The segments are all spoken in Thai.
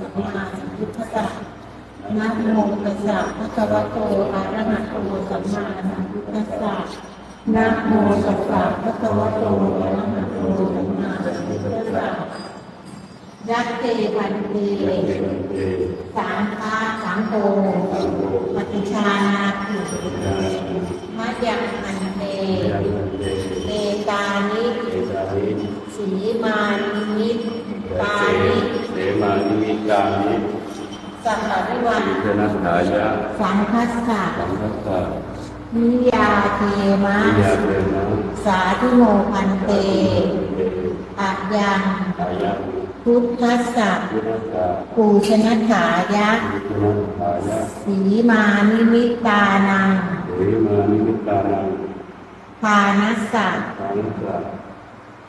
สัมมาสัมพุทธัสสะนะโมตัสสะภะคะวะโตอะระหะโตสัมมาสัมพุทธัสสะนะโมตัสสะภะคะวะโตอะระหะโตสัมมาสัมพุทธัสสะยัตเตพันเตสามพาสามโตปฏิชานาติมัจยังพันเตเตตานิสีมานิมิตานิ มานิมิตานิสัพพะริวันเทนัสสายะสังคัสสะสังคัสสะนิยาเทมะวิยาเทนะสาธุโมพันเตอะยังสายะพุทธัสสะพุทธัสสะปูชนถายะเทนัสสายะสีมานิมิตตานังเสมานิมิตานังพานัสสะสังคัสสะ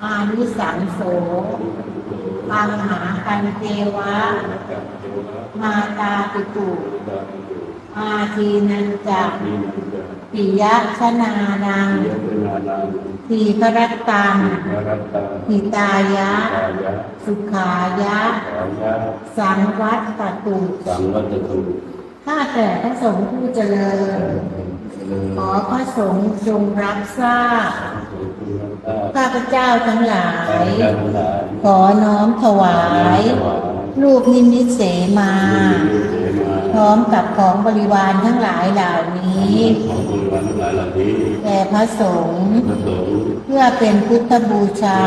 อานิสังโสอังหากันเทวะ มาตาปิตุดาปิตุอาทีนันจะนินันจะปิยะชนานังทีพรัตตังวรัตาหิตายะ สุขายะ สังวัตตตุ สังวัตตุข้าแต่พระสงฆ์ผู้เจริญ ขอพระสงฆ์จงรับทราบข้าพเจ้าทั้งหลาย ขอน้อมถวาย รูปนิมิตเสมา พร้อมกับของบริวารทั้งหลายเหล่านี้ของคุณวันทั้งหลายเหล่านี้แด่พระสงฆ์พระสงฆ์เพื่อเป็นพุทธบูชา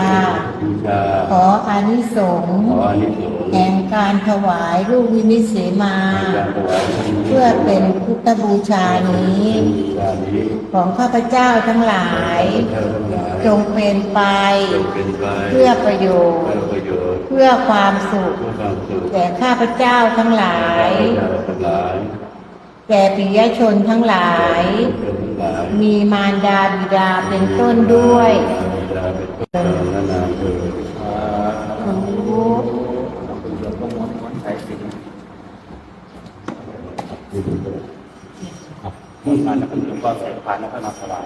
บูชาขออานิสงส์ขออานิสงส์แห่งการถวายรูปนิมิตเสมาการถวายที่เพื่อเป็นพุทธบูชานี้บูชา นี้ ของข้าพเจ้าทั้งหลายเจ้าทั้งหลายจงเป็นไปจงเป็นไป เพื่อประโยชเพื่อน์ประโยชน์เพื่อความสุขเพื่อความสุขแก่ข้าพเจ้าทั้งหลายเจ้าทั้งหลายแก่ปิยชนทั้งหลายเจ้าทั้งหลาย มีมารดาบิดาเป็นต้นด้วยเจ้าเป็ นต้นและนามเถิดสาธุที่ผ่านแล้วก็หลวงพ่อใส่พานแล้วก็มาถวาย